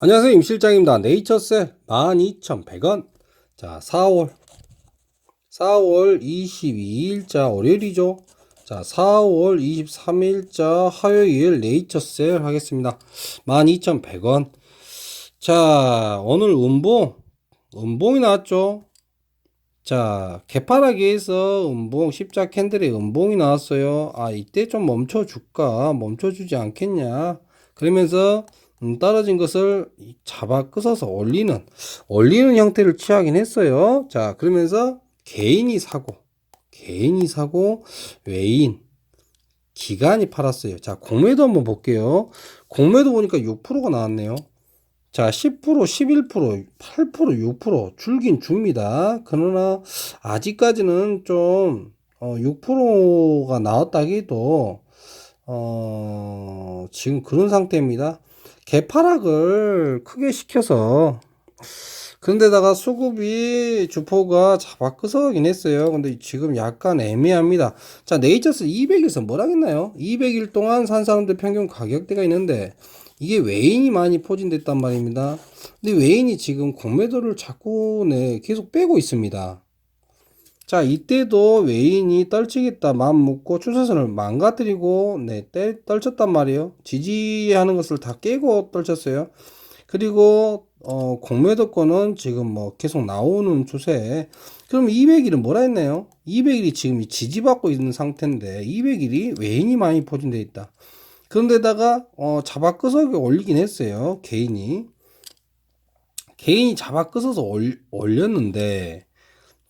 안녕하세요 임실장입니다. 네이처셀 12,100원. 자 4월. 4월 22일자 월요일이죠. 자 4월 23일자 화요일 네이처셀 하겠습니다. 12,100원. 자 오늘 음봉 음봉이 나왔죠. 자 개파락에서 음봉 십자 캔들의 음봉이 나왔어요. 아 이때 좀 멈춰줄까? 멈춰주지 않겠냐? 그러면서 음, 떨어진 것을 잡아 끄서서 올리는 올리는 형태를 취하긴 했어요. 자 그러면서 개인이 사고 개인이 사고 외인 기관이 팔았어요. 자 공매도 한번 볼게요. 공매도 보니까 6%가 나왔네요. 자 10% 11% 8% 6% 줄긴 줍니다. 그러나 아직까지는 좀 어, 6%가 나왔다기도 어, 지금 그런 상태입니다. 개파락을 크게 시켜서 그런데다가 수급이 주포가 잡아 끄서긴 했어요. 근데 지금 약간 애매합니다. 자, 네이처스 200에서 뭘 하겠나요? 200일 동안 산 사람들 평균 가격대가 있는데 이게 외인이 많이 포진됐단 말입니다. 근데 외인이 지금 공매도를 자꾸 네, 계속 빼고 있습니다. 자, 이때도 외인이 떨치겠다 마음 먹고 추세선을 망가뜨리고 네, 때, 떨쳤단 말이에요. 지지하는 것을 다 깨고 떨쳤어요. 그리고 어, 공매도권은 지금 뭐 계속 나오는 추세. 그럼 200일은 뭐라 했나요? 200일이 지금 지지받고 있는 상태인데 200일이 외인이 많이 포진되어 있다. 그런데다가 어, 잡아 끄서 올리긴 했어요. 개인이. 개인이 잡아 끄서서 올, 올렸는데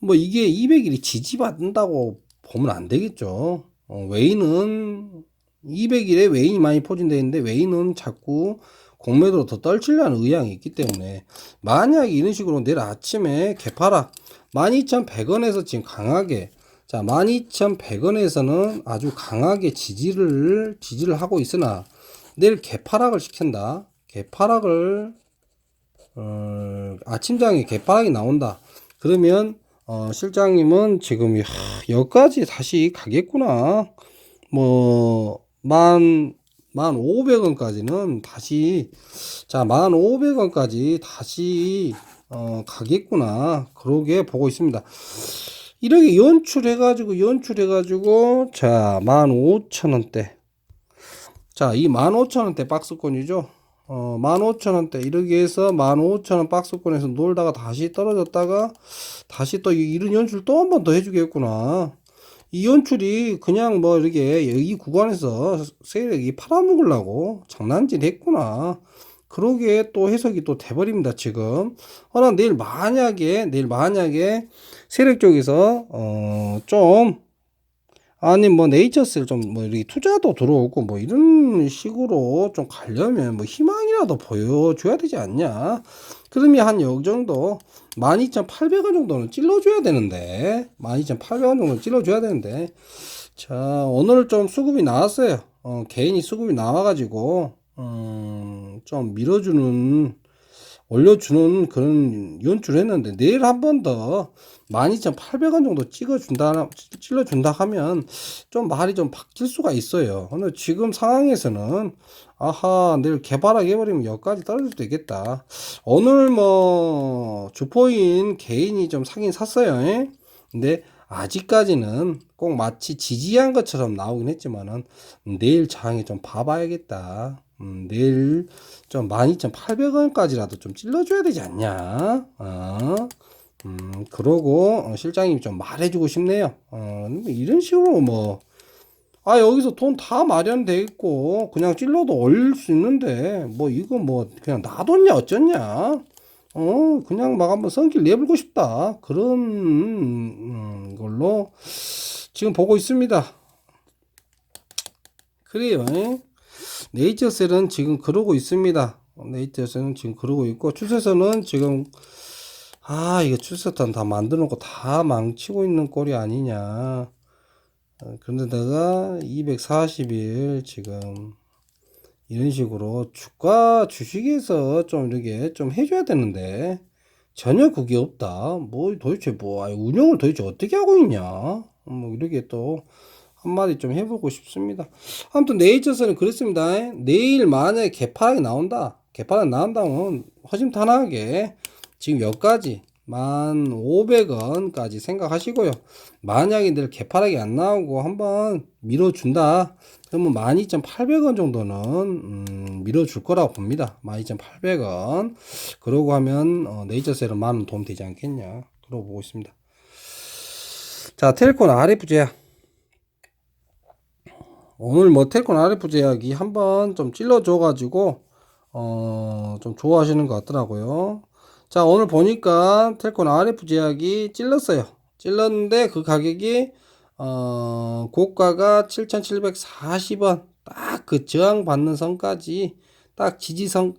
뭐 이게 200일이 지지받는다고 보면 안 되겠죠. 어, 웨이는 200일에 웨인이 많이 포진되어 있는데 웨인은 자꾸 공매도로 더 떨치려는 의향이 있기 때문에 만약에 이런 식으로 내일 아침에 개파락 12,100원에서 지금 강하게 자 12,100원에서는 아주 강하게 지지를 지지를 하고 있으나 내일 개파락을 시킨다 개파락을 어, 아침장에 개파락이 나온다 그러면 어, 실장님은 지금 야, 여기까지 다시 가겠구나. 뭐, 만, 만 오백 원까지는 다시, 자, 만 오백 원까지 다시, 어, 가겠구나. 그러게 보고 있습니다. 이렇게 연출해가지고, 연출해가지고, 자, 만 오천 원대. 자, 이 만 오천 원대 박스권이죠. 어, 15,000원대 이렇게 해서 15,000원 박스권에서 놀다가 다시 떨어졌다가 다시 또 이런 연출 또 한 번 더 해주겠구나. 이 연출이 그냥 뭐 이렇게 이 구간에서 세력이 팔아먹으려고 장난질 했구나. 그러게 또 해석이 또 돼버립니다, 지금. 허나 내일 만약에, 내일 만약에 세력 쪽에서, 어, 좀, 아니 뭐 네이처스를 좀뭐 이렇게 투자도 들어오고 뭐 이런 식으로 좀 가려면 뭐 희망이라도 보여줘야 되지 않냐? 그러면 한여 정도 12,800원 정도는 찔러줘야 되는데 12,800원 정도 찔러줘야 되는데. 자 오늘 좀 수급이 나왔어요. 어, 개인이 수급이 나와가지고 음, 좀 밀어주는 올려주는 그런 연출을 했는데 내일 한 번 더 12,800원 정도 찍어준다, 찔러준다 하면 좀 말이 좀 바뀔 수가 있어요. 근데 지금 상황에서는 아하, 내일 개발하게 해버리면 여기까지 떨어질 수도 있겠다. 오늘 뭐 주포인 개인이 좀 사긴 샀어요. 에? 근데 아직까지는 꼭 마치 지지한 것처럼 나오긴 했지만은 내일 장에 좀 봐봐야겠다. 음, 내일 좀 12,800원까지라도 좀 찔러줘야 되지 않냐? 어? 음, 그러고 어, 실장님이 좀 말해주고 싶네요. 어, 뭐 이런 식으로 뭐, 아, 여기서 돈 다 마련돼 있고, 그냥 찔러도 올릴 수 있는데, 뭐, 이거 뭐, 그냥 놔뒀냐, 어쩌냐? 어, 그냥 막 한번 성길 내불고 싶다. 그런, 음, 걸로 지금 보고 있습니다. 그래요. 네이처셀은 지금 그러고 있습니다. 네이처셀은 지금 그러고 있고, 추세선은 지금 아, 이거 출세탄 다 만들어 놓고 다 망치고 있는 꼴이 아니냐. 어, 그런데다가 240일 지금 이런 식으로 주가 주식에서 좀 이렇게 좀 해줘야 되는데 전혀 그게 없다. 뭐 도대체 뭐 운영을 도대체 어떻게 하고 있냐. 뭐 이렇게 또 한마디 좀 해보고 싶습니다. 아무튼 네이처스는 그렇습니다. 내일 만약에 개파락이 나온다. 개파락 나온다면 허심탄회하게 지금 여기까지 1,500원까지 생각하시고요. 만약에 내일 개파락이 안 나오고 한번 밀어준다. 그러면 12,800원 정도는 음, 밀어줄 거라고 봅니다. 12,800원. 그러고 하면 어, 네이처셀은 만원 도움 되지 않겠냐. 그러고 보고 있습니다. 자, 텔콘 RF 제약. 오늘 뭐 텔콘 RF 제약이 한번 좀 찔러줘가지고 어, 좀 좋아하시는 것 같더라고요. 자, 오늘 보니까 텔콘 RF 제약이 찔렀어요. 찔렀는데 그 가격이 어, 고가가 7,740원. 딱 그 저항 받는 선까지 딱 지지선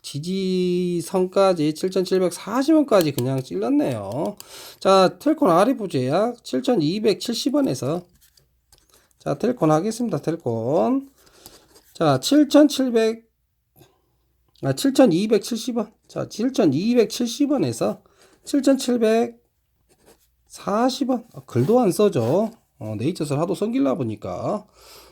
지지선까지 7,740원까지 그냥 찔렀네요. 자, 텔콘 RF 제약 7,270원에서 자, 텔콘 하겠습니다. 텔콘. 자, 7,700 아, 7,270원. 자, 7,270원에서 7,740원. 아, 글도 안 써죠. 어, 네이처셀 하도 섬길라 보니까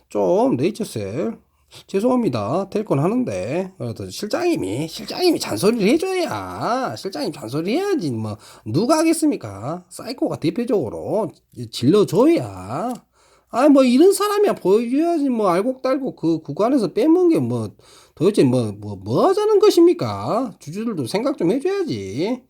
좀 네이처셀 죄송합니다. 텔콘 하는데 그래도 실장님이 실장님이 잔소리를 해줘야 실장님 잔소리 해야지 뭐 누가 하겠습니까? 사이코가 대표적으로 질러줘야 아 뭐 이런 사람이야 보여줘야지 뭐 알곡달곡 그 구간에서 빼먹은 게 뭐 도대체 뭐 뭐 뭐 하자는 것입니까? 주주들도 생각 좀 해줘야지.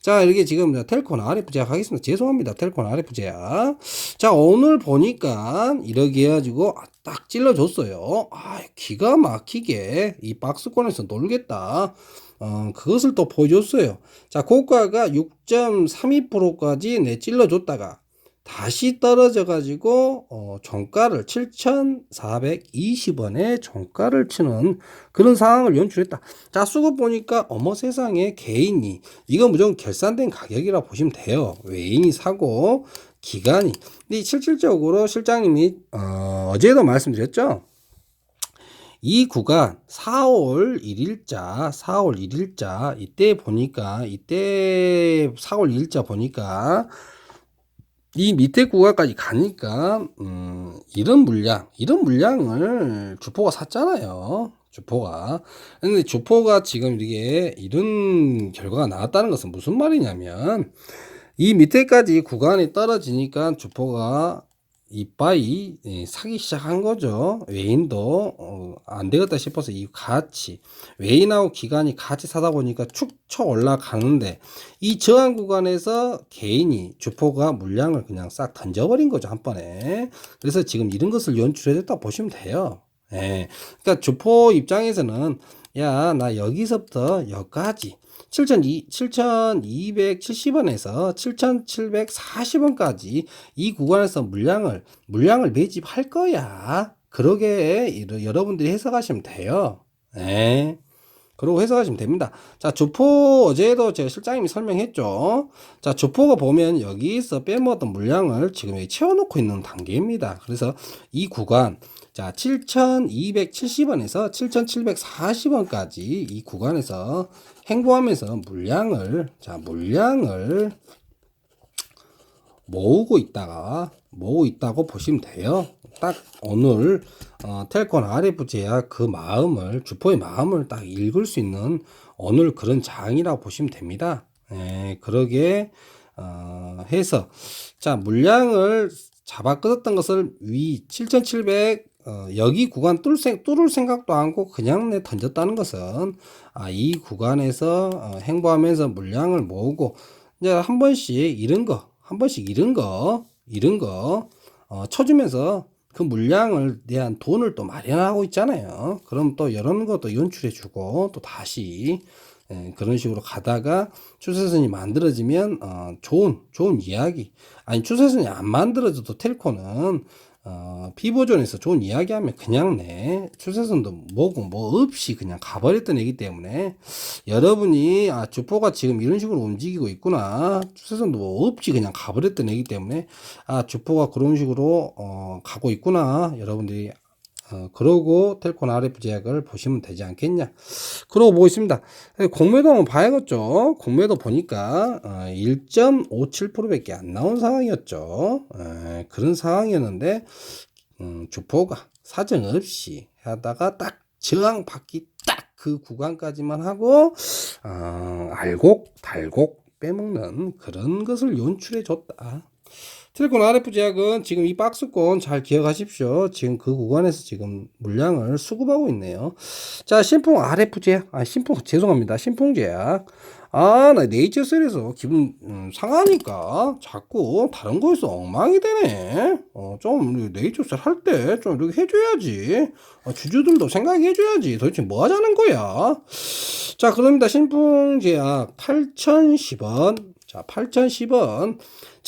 자, 이렇게 지금 텔콘 RF 제약 하겠습니다. 죄송합니다. 텔콘 RF 제약. 자, 오늘 보니까 이렇게 해가지고 아, 딱 찔러줬어요. 아, 기가 막히게 이 박스권에서 놀겠다. 어, 그것을 또 보여줬어요. 자, 고가가 6.32%까지 내 찔러줬다가 다시 떨어져 가지고 어, 종가를 7,420원에 종가를 치는 그런 상황을 연출했다. 자, 수급 보니까 어머 세상에 개인이 이거 무조건 결산된 가격이라 보시면 돼요. 외인이 사고 기간이. 근데 실질적으로 실장님이 어, 어제도 말씀드렸죠. 이 구간 4월 1일자, 4월 1일자 이때 보니까 이때 4월 1일자 보니까 이 밑에 구간까지 가니까 음, 이런 물량, 이런 물량을 주포가 샀잖아요. 주포가. 근데 주포가 지금 이게 이런 결과가 나왔다는 것은 무슨 말이냐면 이 밑에까지 구간이 떨어지니까 주포가 이빠이 예, 사기 시작한 거죠. 외인도 어, 안 되겠다 싶어서 이 같이 외인하고 기관이 같이 사다 보니까 축쳐 올라가는데 이 저항 구간에서 개인이 주포가 물량을 그냥 싹 던져버린 거죠 한 번에. 그래서 지금 이런 것을 연출해줬다 보시면 돼요. 예. 그러니까 주포 입장에서는 야 나 여기서부터 여기까지 7,270원에서 7,740원까지 이 구간에서 물량을 물량을 매집할 거야. 그러게 여러분들이 해석하시면 돼요. 네. 그리고 해석하시면 됩니다. 자, 주포 어제도 제가 실장님이 설명했죠. 자, 주포가 보면 여기서 빼먹었던 물량을 지금 여기 채워놓고 있는 단계입니다. 그래서 이 구간 자, 7,270원에서 7,740원까지 이 구간에서 행보하면서 물량을 자, 물량을 모으고 있다가 모으고 있다고 보시면 돼요. 딱 오늘 어, 텔콘 RF 제약 그 마음을 주포의 마음을 딱 읽을 수 있는 오늘 그런 장이라고 보시면 됩니다. 예, 그러게 어, 해서 자 물량을 잡아 끊었던 것을 위 7,700 어, 여기 구간 뚫 생, 뚫을 생각도 않고 그냥 내 던졌다는 것은 아, 이 구간에서 어, 행보하면서 물량을 모으고 이제 한 번씩 이런 거, 한 번씩 이런 거, 이런 거 어, 쳐주면서 그 물량을 대한 돈을 또 마련하고 있잖아요. 그럼 또 이런 것도 연출해주고 또 다시 예, 그런 식으로 가다가 추세선이 만들어지면 어, 좋은 좋은 이야기 아니 추세선이 안 만들어져도 텔코는 어, 피보존에서 좋은 이야기하면 그냥 내 추세선도 뭐고 뭐 없이 그냥 가버렸던 애기 때문에 여러분이 아 주포가 지금 이런 식으로 움직이고 있구나. 추세선도 뭐 없이 그냥 가버렸던 애기 때문에 아 주포가 그런 식으로 어, 가고 있구나. 여러분들이 어, 그러고 텔콘 RF 제약을 보시면 되지 않겠냐. 그러고 보고 있습니다. 공매도 봐야겠죠. 공매도 보니까 어, 1.57% 밖에 안 나온 상황이었죠. 에, 그런 상황이었는데, 음, 주포가 사정 없이 하다가 딱 저항 받기 딱 그 구간까지만 하고 어, 알곡 달곡 빼먹는 그런 것을 연출해 줬다. 트리콘 RF 제약은 지금 이 박스권 잘 기억하십시오. 지금 그 구간에서 지금 물량을 수급하고 있네요. 자, 신풍 RF 제약, 아, 신풍, 죄송합니다. 신풍 제약. 아, 나 네이처셀에서 기분 음, 상하니까 자꾸 다른 거에서 엉망이 되네. 어, 좀 네이처셀 할 때 좀 이렇게 해줘야지. 어, 주주들도 생각해줘야지. 도대체 뭐 하자는 거야? 자, 그럽니다. 신풍 제약 8,010원. 자, 8,010원.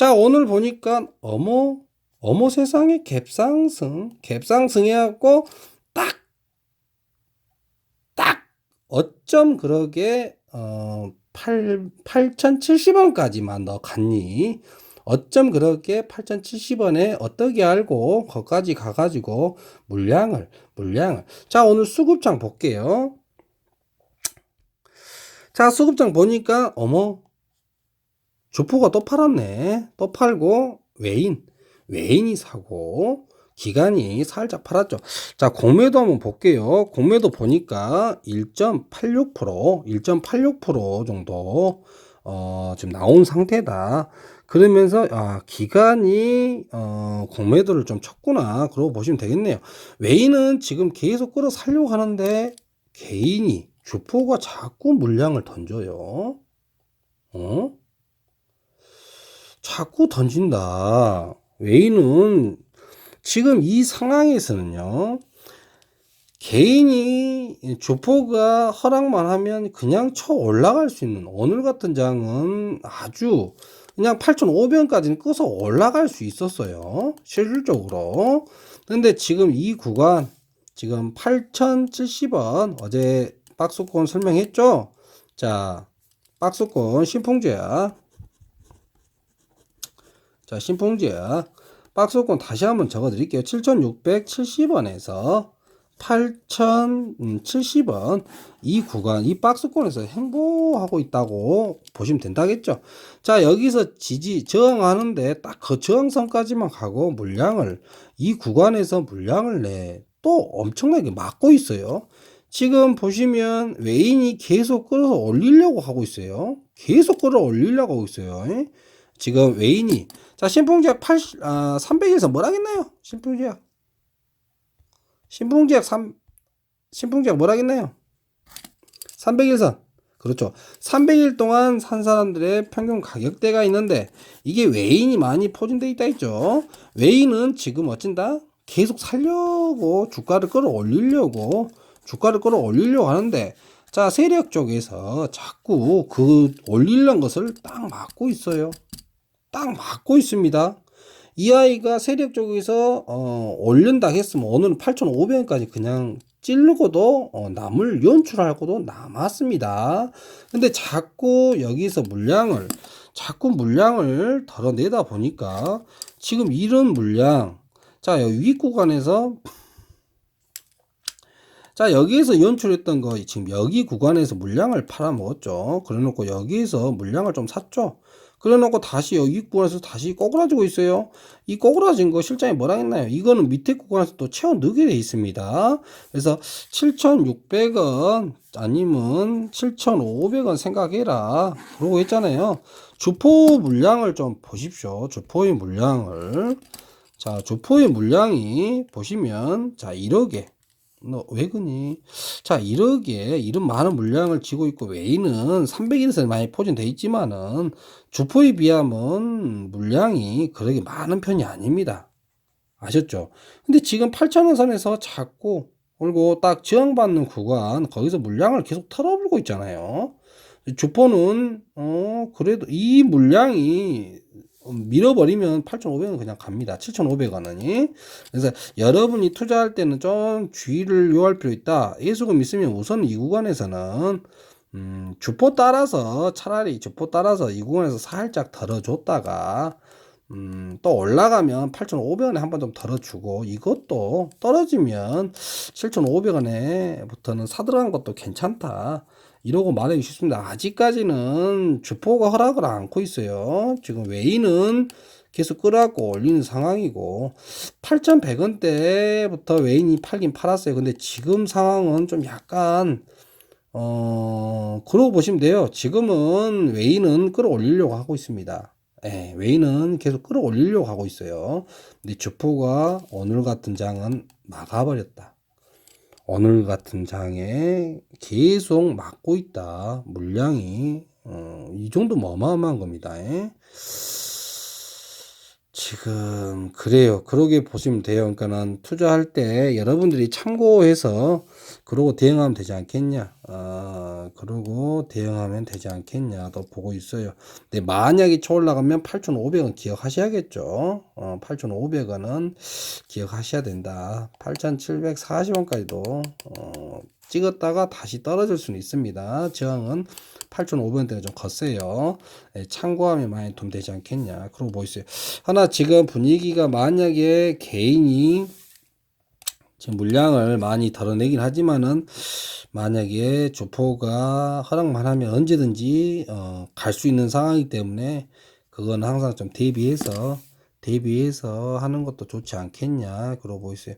자, 오늘 보니까 어머, 어머 세상에 갭상승, 갭상승 해갖고 딱, 딱, 어쩜 그러게, 어, 8, 8,070원까지만 너 갔니? 어쩜 그렇게 8,070원에 어떻게 알고 거기까지 가가지고 물량을, 물량을. 자, 오늘 수급장 볼게요. 자, 수급장 보니까, 어머, 주포가 또 팔았네. 또 팔고, 외인, 외인이 사고, 기간이 살짝 팔았죠. 자, 공매도 한번 볼게요. 공매도 보니까 1.86%, 1.86% 정도, 어, 지금 나온 상태다. 그러면서, 아, 기간이, 어, 공매도를 좀 쳤구나. 그러고 보시면 되겠네요. 외인은 지금 계속 끌어 살려고 하는데, 개인이, 주포가 자꾸 물량을 던져요. 어? 자꾸 던진다. 외인은 지금 이 상황에서는요, 개인이 주포가 허락만 하면 그냥 쳐 올라갈 수 있는 오늘 같은 장은 아주 그냥 8,500원까지는 끄서 올라갈 수 있었어요. 실질적으로. 근데 지금 이 구간, 지금 8,070원 어제 박스권 설명했죠? 자, 박스권 신풍제야. 자, 신풍제야. 박스권 다시 한번 적어 드릴게요. 7,670원에서 8,070원 이 구간 이 박스권에서 행보하고 있다고 보시면 된다겠죠. 자 여기서 지지 저항하는데 딱 그 저항선까지만 가고 물량을 이 구간에서 물량을 내 또 엄청나게 막고 있어요. 지금 보시면 외인이 계속 끌어 올리려고 하고 있어요. 계속 끌어 올리려고 하고 있어요. 지금 외인이 자 신풍제약 80, 아, 300에서 뭘 하겠나요? 신풍제약 신풍제약 3 신풍제약 뭘 하겠나요? 300일선 그렇죠. 300일 동안 산 사람들의 평균 가격대가 있는데 이게 외인이 많이 포진돼 있다 했죠. 외인은 지금 어쩐다? 계속 살려고 주가를 끌어올리려고 주가를 끌어올리려고 하는데 자 세력 쪽에서 자꾸 그 올리려는 것을 딱 막고 있어요. 딱 막고 있습니다. 이 아이가 세력 쪽에서 어, 올린다 했으면 오늘은 8,500원까지 그냥 찌르고도 어, 남을 연출하고도 남았습니다. 근데 자꾸 여기서 물량을 자꾸 물량을 덜어내다 보니까 지금 이런 물량 자 여기 위 구간에서 자 여기에서 연출했던 거 지금 여기 구간에서 물량을 팔아먹었죠. 그래놓고 여기에서 물량을 좀 샀죠. 그래놓고 다시 여기 구간에서 다시 꼬그라지고 있어요. 이 꼬그라진 거 실장이 뭐라 했나요? 이거는 밑에 구간에서 또 채워 넣게 돼 있습니다. 그래서 7,600원 아니면 7,500원 생각해라. 그러고 했잖아요. 주포 물량을 좀 보십시오. 주포의 물량을. 자, 주포의 물량이 보시면 자, 1억에 너왜 그니? 자, 이러기에 이런 많은 물량을 쥐고 있고 외인은 300일에서 많이 포진돼 있지만은 주포에 비하면 물량이 그렇게 많은 편이 아닙니다. 아셨죠? 근데 지금 8,000원 선에서 자꾸 그리고 딱 저항받는 구간 거기서 물량을 계속 털어불고 있잖아요. 주포는 어 그래도 이 물량이 밀어버리면 8,500원 그냥 갑니다. 7,500원이. 그래서 여러분이 투자할 때는 좀 주의를 요할 필요 있다. 예수금 있으면 우선 이 구간에서는 음, 주포 따라서 차라리 주포 따라서 이 구간에서 살짝 덜어줬다가 음, 또 올라가면 8,500원에 한 번 좀 덜어주고 이것도 떨어지면 7,500원에부터는 사들어간 것도 괜찮다. 이러고 말하기 쉽습니다. 아직까지는 주포가 허락을 않고 있어요. 지금 외인은 계속 끌어갖고 올리는 상황이고 8,100원대부터 외인이 팔긴 팔았어요. 근데 지금 상황은 좀 약간 어, 그러고 보시면 돼요. 지금은 웨이는 끌어올리려고 하고 있습니다. 예, 웨이는 계속 끌어올리려고 하고 있어요. 근데 주포가 오늘 같은 장은 막아버렸다. 오늘 같은 장에 계속 막고 있다. 물량이 어, 이 정도면 어마어마한 겁니다. 예. 지금 그래요. 그러게 보시면 돼요. 그러니까는 투자할 때 여러분들이 참고해서 그러고 대응하면 되지 않겠냐. 아, 그러고 대응하면 되지 않겠냐도 보고 있어요. 근데 만약에 쳐 올라가면 8,500원 기억하셔야겠죠. 어, 8,500원은 기억하셔야 된다. 8,740원까지도 어, 찍었다가 다시 떨어질 수는 있습니다. 저항은 8,500원대가 좀 거세요. 예, 참고하면 많이 도움되지 않겠냐. 그러고 보이세요. 하나 지금 분위기가 만약에 개인이 지금 물량을 많이 덜어내긴 하지만은 만약에 조포가 허락만 하면 언제든지 어, 갈 수 있는 상황이기 때문에 그건 항상 좀 대비해서 대비해서 하는 것도 좋지 않겠냐 그러고 보이세요.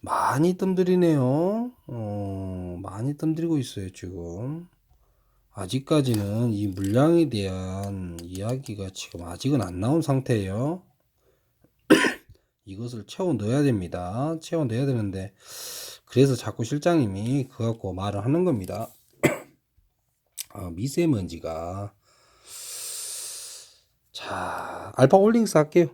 많이 뜸들이네요. 어, 많이 뜸들이고 있어요 지금. 아직까지는 이 물량에 대한 이야기가 지금 아직은 안 나온 상태예요. 이것을 채워 넣어야 됩니다. 채워 넣어야 되는데 그래서 자꾸 실장님이 그거 갖고 말을 하는 겁니다. 아, 미세먼지가 자 알파 홀딩스 할게요.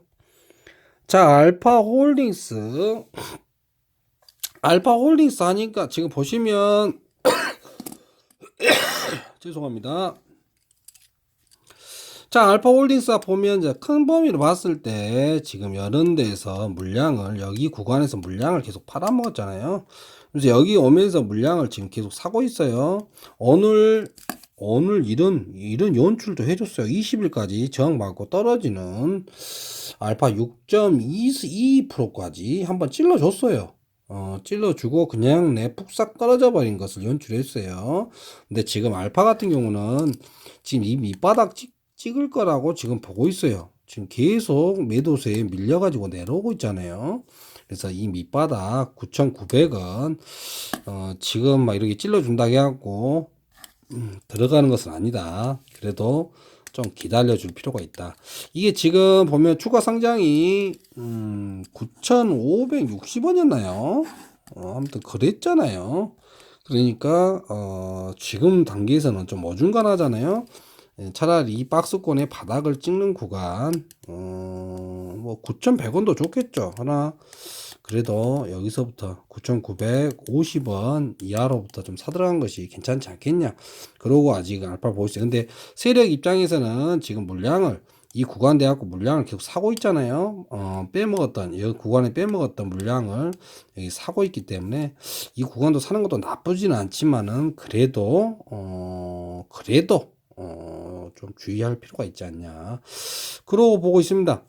자 알파 홀딩스 알파 홀딩스 하니까 지금 보시면 죄송합니다. 자, 알파 홀딩스 보면 이제 큰 범위로 봤을 때 지금 이런 데서 물량을 여기 구간에서 물량을 계속 팔아먹었잖아요. 그래서 여기 오면서 물량을 지금 계속 사고 있어요. 오늘 오늘 이런 이런 연출도 해줬어요. 20일까지 저항 받고 떨어지는 알파 6.22%까지 한번 찔러줬어요. 어, 찔러주고 그냥 내 푹싹 떨어져 버린 것을 연출했어요. 근데 지금 알파 같은 경우는 지금 이 밑바닥 찍, 찍을 거라고 지금 보고 있어요. 지금 계속 매도세에 밀려가지고 내려오고 있잖아요. 그래서 이 밑바닥 9,900원, 어, 지금 막 이렇게 찔러준다 해갖고, 음, 들어가는 것은 아니다. 그래도 좀 기다려 줄 필요가 있다. 이게 지금 보면 추가 상장이 음, 9,560원이었나요? 어, 아무튼 그랬잖아요. 그러니까 어, 지금 단계에서는 좀 어중간하잖아요. 예, 차라리 이 박스권의 바닥을 찍는 구간 어, 뭐 9,100원도 좋겠죠. 하나 그래도 여기서부터 9,950원 이하로부터 좀 사들어간 것이 괜찮지 않겠냐. 그러고 아직 알파 있어요. 근데 세력 입장에서는 지금 물량을 이 구간 돼갖고 물량을 계속 사고 있잖아요. 어, 빼먹었던, 여기 구간에 빼먹었던 물량을 여기 사고 있기 때문에 이 구간도 사는 것도 나쁘지는 않지만은 그래도, 어, 그래도, 어, 좀 주의할 필요가 있지 않냐. 그러고 보고 있습니다.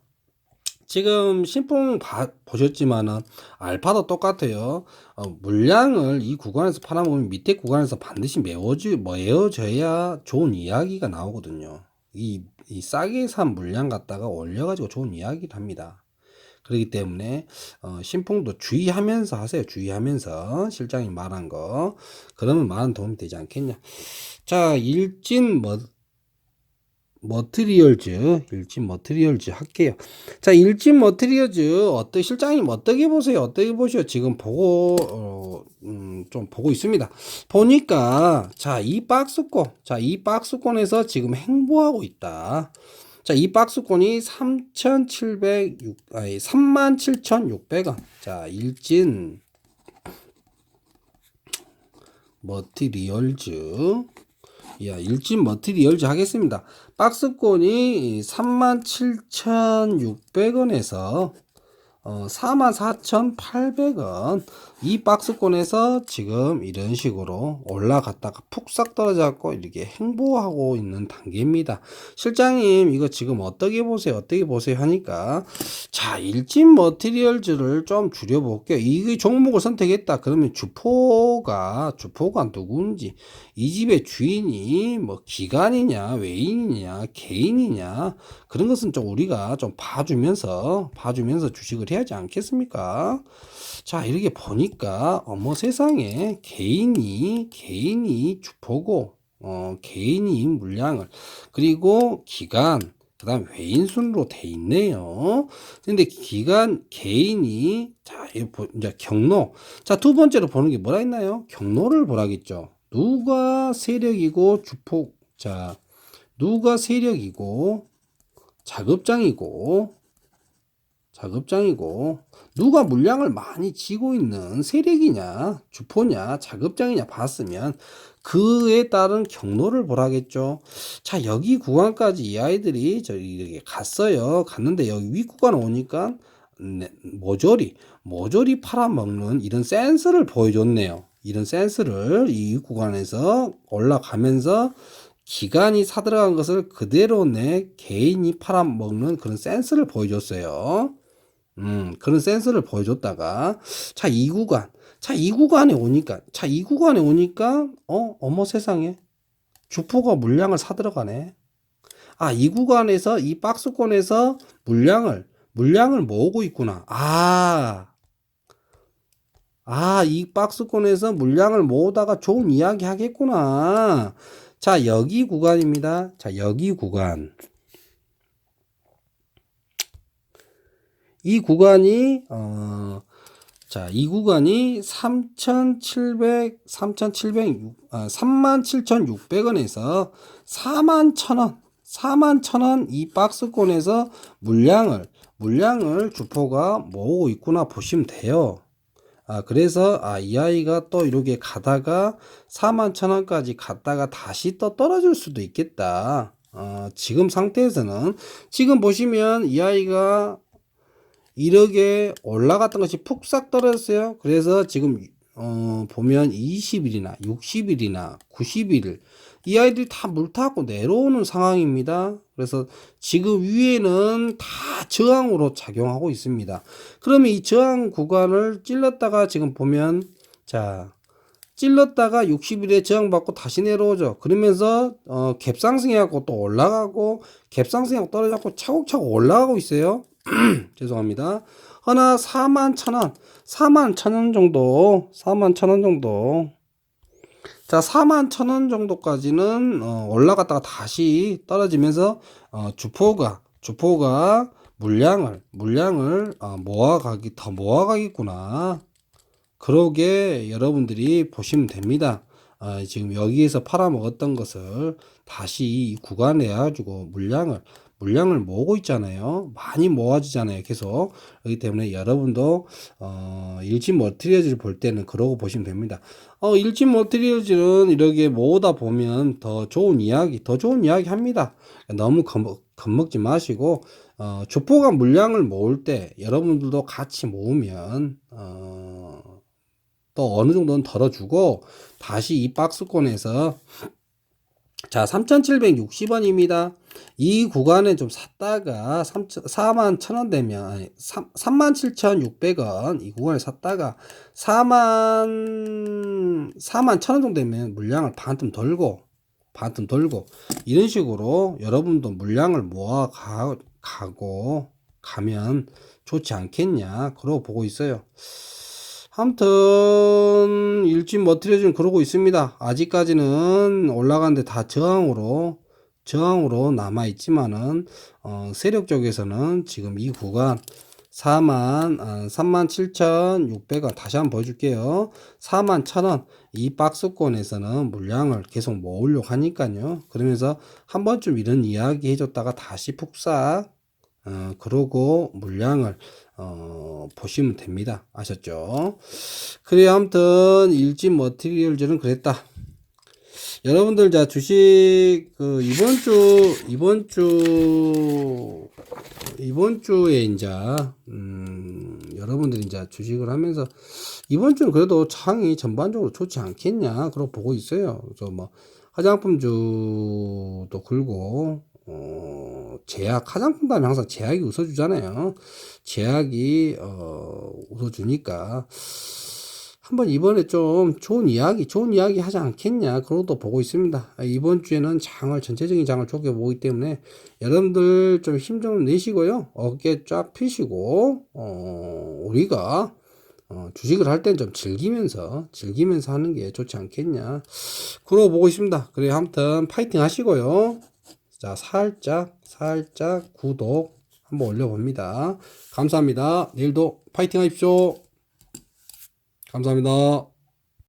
지금 신풍 봐, 보셨지만은 알파도 똑같아요. 어, 물량을 이 구간에서 팔아먹으면 밑에 구간에서 반드시 메워주, 메워져야 좋은 이야기가 나오거든요. 이, 이 싸게 산 물량 갖다가 올려가지고 좋은 이야기를 합니다. 그렇기 때문에 어, 신풍도 주의하면서 하세요. 주의하면서 실장이 말한 거 그러면 많은 도움이 되지 않겠냐. 자 일진 뭐 머트리얼즈 일진 머트리얼즈 할게요. 자 일진 머트리얼즈 어떻게 실장님 어떻게 보세요? 어떻게 보셔? 지금 보고 어, 음, 좀 보고 있습니다. 보니까 자 이 박스권 자 이 박스권에서 지금 행보하고 있다. 자, 이 박스권이 3,706, 아니, 37,600원. 자, 일진, 머티리얼즈. 야, 일진 머티리얼즈 하겠습니다. 박스권이 37,600원에서 어, 44,800원. 이 박스권에서 지금 이런 식으로 올라갔다가 푹싹 떨어져갖고 이렇게 행보하고 있는 단계입니다. 실장님, 이거 지금 어떻게 보세요? 어떻게 보세요? 하니까, 자, 일진 머티리얼즈를 좀 줄여볼게요. 이 종목을 선택했다. 그러면 주포가, 주포가 누군지, 이 집의 주인이 뭐 기관이냐, 외인이냐, 개인이냐, 그런 것은 좀 우리가 좀 봐주면서, 봐주면서 주식을 해야 해야 하지 않겠습니까? 자, 이렇게 보니 까 어머 세상에 개인이 개인이 주포고 어, 개인이 물량을 그리고 기간 그다음 외인 순으로 돼 있네요. 근데 기간 개인이 자, 이제 경로. 자, 두 번째로 보는 게 뭐라 했나요? 경로를 보라겠죠. 누가 세력이고 주포 자, 누가 세력이고 자급장이고 자급장이고 누가 물량을 많이 쥐고 있는 세력이냐 주포냐 자급장이냐 봤으면 그에 따른 경로를 보라겠죠. 자 여기 구간까지 이 아이들이 저기 이렇게 갔어요. 갔는데 여기 위 구간 오니까 네, 모조리 모조리 팔아먹는 이런 센스를 보여줬네요. 이런 센스를 이 구간에서 올라가면서 기간이 사들어간 것을 그대로 내 개인이 팔아먹는 그런 센스를 보여줬어요. 음, 그런 센스를 보여줬다가, 자, 이 구간. 자, 이 구간에 오니까, 자, 이 구간에 오니까, 어, 어머 세상에. 주포가 물량을 사들어가네. 아, 이 구간에서, 이 박스권에서 물량을, 물량을 모으고 있구나. 아, 아, 이 박스권에서 물량을 모으다가 좋은 이야기 하겠구나. 자, 여기 구간입니다. 자, 여기 구간. 이 구간이 어, 자, 이 구간이 3,700 3,700 아, 37,600원에서 41,000원 41,000원 이 박스권에서 물량을 물량을 주포가 모으고 있구나 보시면 돼요. 아, 그래서, 아, 이 아이가 또 이렇게 가다가 4만 천 원까지 갔다가 다시 또 떨어질 수도 있겠다. 어, 지금 상태에서는, 지금 보시면 이 아이가 이렇게 올라갔던 것이 푹 싹 떨어졌어요. 그래서 지금, 어, 보면 20일이나 60일이나 90일, 이 아이들이 다 물타고 내려오는 상황입니다. 그래서 지금 위에는 다 저항으로 작용하고 있습니다. 그러면 이 저항 구간을 찔렀다가 지금 보면 자 찔렀다가 60일에 저항받고 다시 내려오죠. 그러면서 어, 갭상승해갖고 또 올라가고 갭상승하고 떨어져갖고 차곡차곡 올라가고 있어요. 죄송합니다. 하나 4만 천원 4만 천원 정도 4만 천원 정도 자, 4만 천원 정도까지는 어, 올라갔다가 다시 떨어지면서 어, 주포가 주포가 물량을 물량을 어, 모아가기 더 모아가겠구나. 그러게 여러분들이 보시면 됩니다. 어, 지금 여기에서 팔아먹었던 것을 다시 이 구간에 가지고 물량을 물량을 모으고 있잖아요. 많이 모아지잖아요. 계속. 그렇기 때문에 여러분도 어, 일진 머티리얼즈를 볼 때는 그러고 보시면 됩니다. 어, 일진 머티리얼즈는 이렇게 모으다 보면 더 좋은 이야기, 더 좋은 이야기 합니다. 너무 겁먹, 겁먹지 마시고 어, 조포가 물량을 모을 때 여러분들도 같이 모으면 어, 또 어느 정도는 덜어주고 다시 이 박스권에서 자 3,760원입니다. 이 구간에 좀 샀다가 3, 4만 1,000원 되면 아니 3, 37,600원 이 구간에 샀다가 4만 4만 1,000원 정도 되면 물량을 반틈 돌고 반틈 돌고 이런 식으로 여러분도 물량을 모아 가, 가고 가면 좋지 않겠냐 그러고 보고 있어요. 아무튼 일진 머티리얼은 그러고 있습니다. 아직까지는 올라가는데 다 저항으로 저항으로 남아 있지만은 어, 세력 쪽에서는 지금 이 구간 4만 어, 37,600원 다시 한번 보여줄게요. 4만 1,000원 이 박스권에서는 물량을 계속 모으려고 하니까요. 그러면서 한 번쯤 이런 이야기 해줬다가 다시 푹싹 어, 그러고 물량을 어, 보시면 됩니다. 아셨죠? 그래 아무튼 일진 머티리얼즈는 그랬다. 여러분들 자 주식 그 이번 주 이번 주 이번 주에 이제 음 여러분들이 이제 주식을 하면서 이번 주는 그래도 창이 전반적으로 좋지 않겠냐 그러고 보고 있어요. 그래서 뭐 화장품주도 굴고 어 제약 화장품 다음에 항상 제약이 웃어주잖아요. 제약이 어 웃어주니까 한번 이번에 좀 좋은 이야기, 좋은 이야기 하지 않겠냐. 그러도 보고 있습니다. 아, 이번 주에는 장을, 전체적인 장을 좋게 보기 때문에 여러분들 좀힘좀 내시고요. 어깨 쫙 펴시고, 어, 우리가 어, 주식을 할 땐 좀 즐기면서, 즐기면서 하는 게 좋지 않겠냐. 그러고 보고 있습니다. 그래, 아무튼 파이팅 하시고요. 자, 살짝, 살짝 구독 한번 올려봅니다. 감사합니다. 내일도 파이팅 하십시오. 감사합니다.